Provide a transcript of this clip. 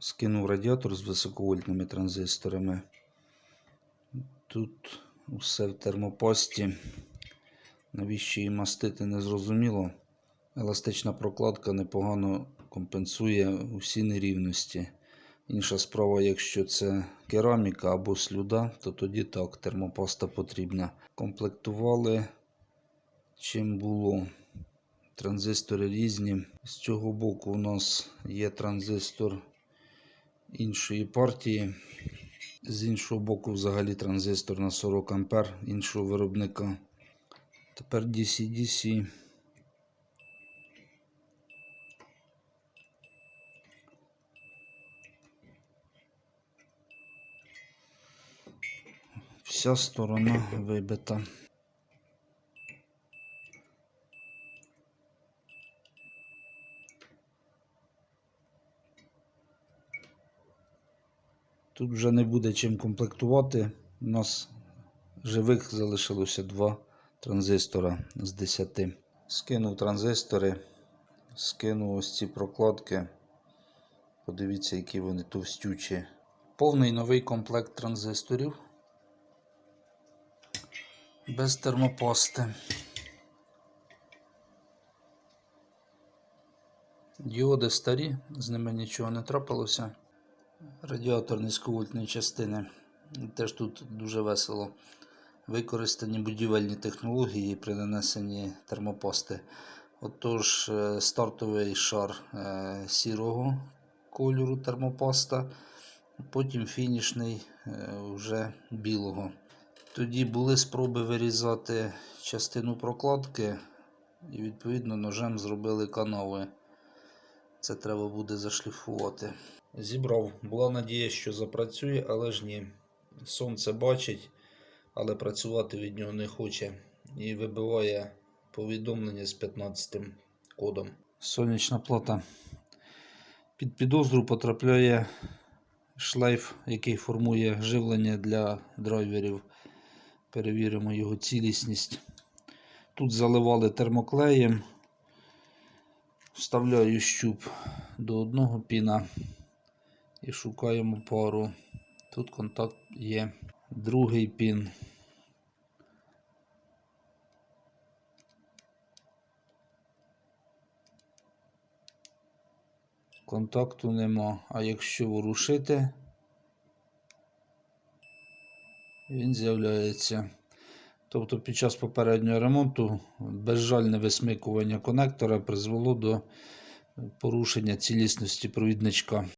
Скинув радіатор з високовольтними транзисторами. Тут усе в термопасті. Навіщо її мастити, не зрозуміло. Еластична прокладка непогано компенсує усі нерівності. Інша справа, якщо це кераміка або слюда, то тоді так, термопаста потрібна. Комплектували чим було. Транзистори різні. З цього боку у нас є транзистор іншої партії. З іншого боку, взагалі транзистор на 40 А іншого виробника. Тепер DC-DC. Вся сторона вибита. Тут вже не буде чим комплектувати. У нас живих залишилося два транзистора з 10. Скинув транзистори, скинув ось ці прокладки. Подивіться, які вони товстючі. Повний новий комплект транзисторів. Без термопасти. Діоди старі, з ними нічого не трапилося. Радіатор низьковольтної частини. Теж тут дуже весело. Використані будівельні технології при нанесенні термопасти. Отож, е, стартовий шар е, сірого кольору термопаста, потім фінішний е, вже білого. Тоді були спроби вирізати частину прокладки і відповідно ножем зробили канави. Це треба буде зашліфувати. Зібрав. Була надія, що запрацює, але ж ні. Сонце бачить, але працювати від нього не хоче. І вибиває повідомлення з 15 кодом. Сонячна плата. Під підозру потрапляє шлейф, який формує живлення для драйверів. Перевіримо його цілісність. Тут заливали термоклеєм. Вставляю щуп до одного піна і шукаємо пару. Тут контакт є. Другий пін. Контакту нема. А якщо ворушити, він з'являється. Тобто під час попереднього ремонту безжальне висмикування конектора призвело до порушення цілісності провідничка.